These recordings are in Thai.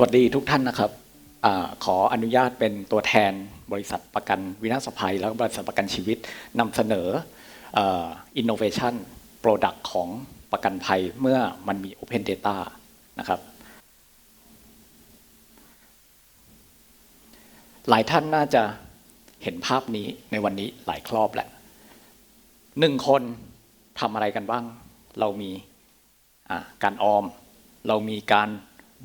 สวัสดีทุกท่านนะครับอขออนุญาตเป็นตัวแทนบริษัทประกันวินาศภัย แล้วก็บริษัทประกันชีวิตนำเสนออินโนเวชันโปรดักต์ของประกันภัยเมื่อมันมี Open Data นะครับหลายท่านน่าจะเห็นภาพนี้ในวันนี้หลายครอบแหละหนึ่งคนทำอะไรกันบ้าง เรามีการออม เรามีการ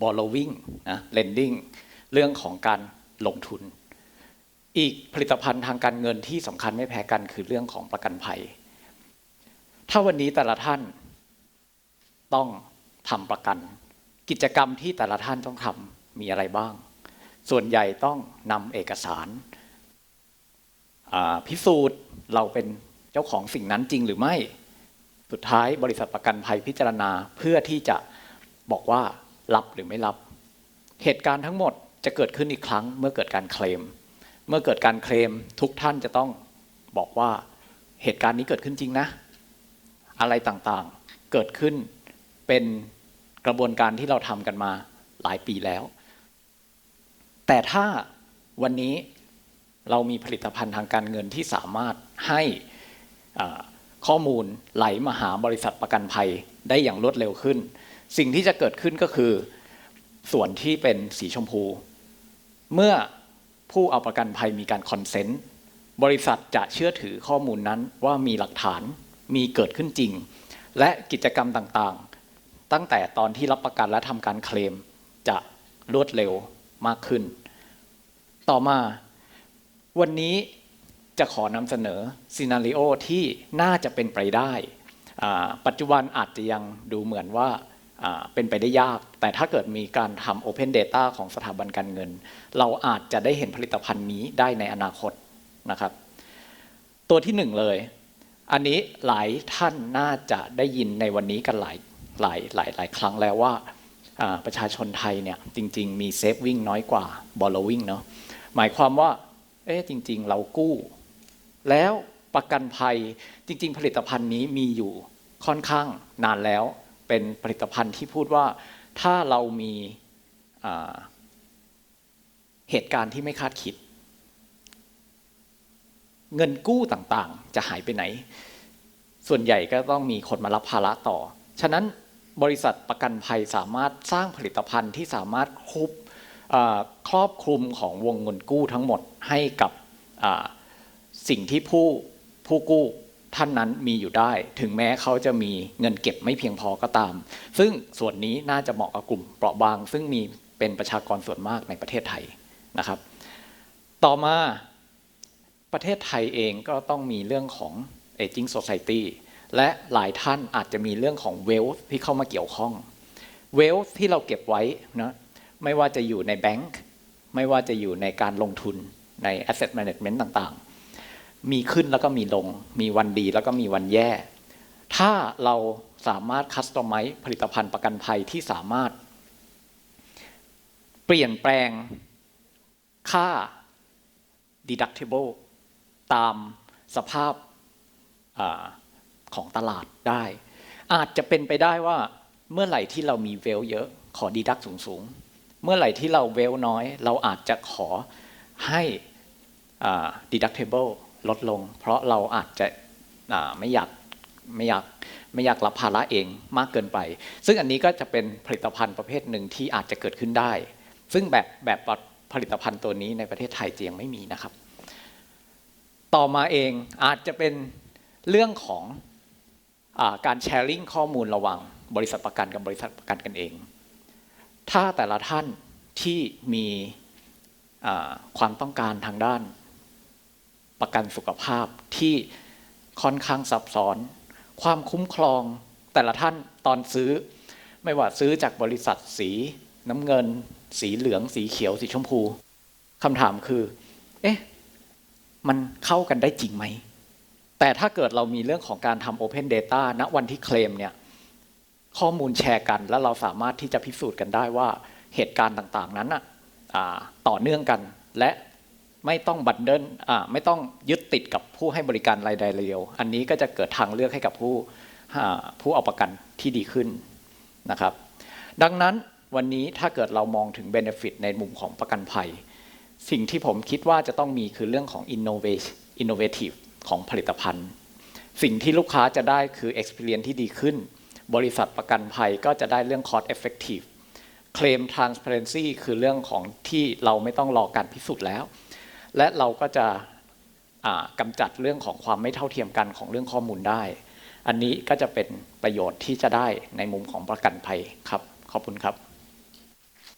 borrowing นะ lending เรื่องของการลงทุน อีกผลิตภัณฑ์ทางการเงินที่สำคัญไม่แพ้กันคือเรื่องของประกันภัย ถ้าวันนี้แต่ละท่านต้องทำประกัน กิจกรรมที่แต่ละท่านต้องทำมีอะไรบ้าง ส่วนใหญ่ต้องนำเอกสารพิสูจน์เราเป็นเจ้าของสิ่งนั้นจริงหรือไม่ สุดท้ายบริษัทประกันภัยพิจารณาเพื่อที่จะบอกว่า รับหรือไม่รับ เหตุการณ์ทั้งหมดจะเกิดขึ้นอีกครั้งเมื่อเกิดการเคลม เมื่อเกิดการเคลมทุกท่านจะต้องบอกว่าเหตุการณ์นี้เกิดขึ้นจริงนะ อะไรต่างๆเกิดขึ้นเป็นกระบวนการที่เราทำกันมาหลายปีแล้ว แต่ถ้าวันนี้เรามีผลิตภัณฑ์ทางการเงินที่สามารถให้ข้อมูลไหลมาหาบริษัทประกันภัยได้อย่างรวดเร็วขึ้น สิ่งที่จะเกิดขึ้นก็คือ ส่วนที่เป็นสีชมพู เมื่อผู้เอาประกันภัยมีการคอนเซนต์บริษัทจะเชื่อถือข้อมูลนั้นว่ามีหลักฐานมีเกิดขึ้นจริง และกิจกรรมต่างๆ ตั้งแต่ตอนที่รับประกันและทำการเคลม จะรวดเร็วมากขึ้น ต่อมา วันนี้จะขอนำเสนอซีนารีโอที่น่าจะเป็นไปได้ ปัจจุบันอาจจะยังดูเหมือนว่า เป็นไปได้ยาก แต่ถ้าเกิดมีการทำ Open Data ของสถาบันการเงิน เราอาจจะได้เห็นผลิตภัณฑ์นี้ได้ในอนาคตนะครับ ตัวที่หนึ่งเลย อันนี้หลายท่านน่าจะได้ยินในวันนี้กันหลายหลายหลายหลายครั้งแล้วว่าประชาชนไทยเนี่ยจริง ๆ มีเซฟวิ่งน้อยกว่า borrowing เนาะหมายความว่าเอ๊ะจริง ๆ เรากู้ แล้วประกันภัยจริง ๆ ผลิตภัณฑ์นี้มีอยู่ค่อนข้างนานแล้ว เป็นผลิตภัณฑ์ที่พูดว่าถ้าเรามีเหตุการณ์ที่ไม่คาดคิด เงินกู้ต่างๆ จะหายไปไหน ส่วนใหญ่ก็ต้องมีคนมารับภาระต่อ ฉะนั้นบริษัทประกันภัยสามารถสร้างผลิตภัณฑ์ที่สามารถคุบครอบคลุมของวงเงินกู้ทั้งหมดให้กับสิ่งที่ผู้ผู้กู้ ท่านนั้นมีอยู่ได้ ถึงแม้เขาจะมีเงินเก็บไม่เพียงพอก็ตาม ซึ่งส่วนนี้น่าจะเหมาะกับกลุ่มเปราะบาง ซึ่งมีเป็นประชากรส่วนมากในประเทศไทยนะครับ ต่อมาประเทศไทยเองก็ต้องมีเรื่องของ aging society และหลายท่านอาจจะมีเรื่องของ wealth ที่เข้ามาเกี่ยวข้อง wealth ที่เราเก็บไว้นะไม่ว่าจะอยู่ในแบงก์ไม่ว่าจะอยู่ในการลงทุนใน asset management ต่างๆ มีขึ้นแล้วก็มีลง มีวันดีแล้วก็มีวันแย่ ถ้าเราสามารถคัสตอมไมซ์ผลิตภัณฑ์ประกันภัยที่สามารถ เปลี่ยนแปลงค่า deductible ตามสภาพอาของตลาดได้ อาจจะเป็นไปได้ว่าเมื่อไหร่ที่เรามีเวลเยอะ ขอดีดักสูงๆเมื่อไหร่ที่เราเวลน้อย เราอาจจะขอให้ deductible ลดลง เพราะเราอาจจะไม่อยากไม่อยากไม่อยากรับภาระเองมากเกินไป ซึ่งอันนี้ก็จะเป็นผลิตภัณฑ์ประเภทหนึ่งที่อาจจะเกิดขึ้นได้ ซึ่งแบบแบบผลิตภัณฑ์ตัวนี้ในประเทศไทยจะยังไม่มีนะครับ ต่อมาเองอาจจะเป็นเรื่องของอการแชร์ลิงข้อมูลระหว่างบริษัทประกันกับบริษัทประกันกันเอง ถ้าแต่ละท่านที่มีความต้องการทางด้าน ประกันสุขภาพที่ค่อนข้างซับซ้อน ความคุ้มครองแต่ละท่านตอนซื้อ ไม่ว่าซื้อจากบริษัทสีน้ำเงิน สีเหลือง สีเขียว สีชมพูคำถามคือ เอ๊ะ มันเข้ากันได้จริงไหม แต่ถ้าเกิดเรามีเรื่องของการทำ Open Data ณวันที่เคลมเนี่ย ข้อมูลแชร์กัน แล้วเราสามารถที่จะพิสูจน์กันได้ว่าเหตุการณ์ต่างๆ นั้นน่ะอ่าต่อเนื่องกัน และ ไม่ต้องบันเดิลไม่ต้องยึดติดกับผู้ให้บริการรายใดรายเดียว อันนี้ก็จะเกิดทางเลือกให้กับผู้ผู้เอาประกันที่ดีขึ้นนะครับ ดังนั้นวันนี้ถ้าเกิดเรามองถึง Benefit ในมุมของประกันภัย สิ่งที่ผมคิดว่าจะต้องมีคือเรื่องของ innovate innovative ของผลิตภัณฑ์ สิ่งที่ลูกค้าจะได้คือ experience ที่ดีขึ้น บริษัทประกันภัยก็จะได้เรื่อง cost effective claim transparency คือเรื่องของที่เราไม่ต้องรอการพิสูจน์แล้ว และเราก็จะอ่ากำจัดเรื่องของความไม่เท่าเทียมกันของเรื่องข้อมูลได้ อันนี้ก็จะเป็นประโยชน์ที่จะได้ในมุมของประกันภัยครับ ขอบคุณครับ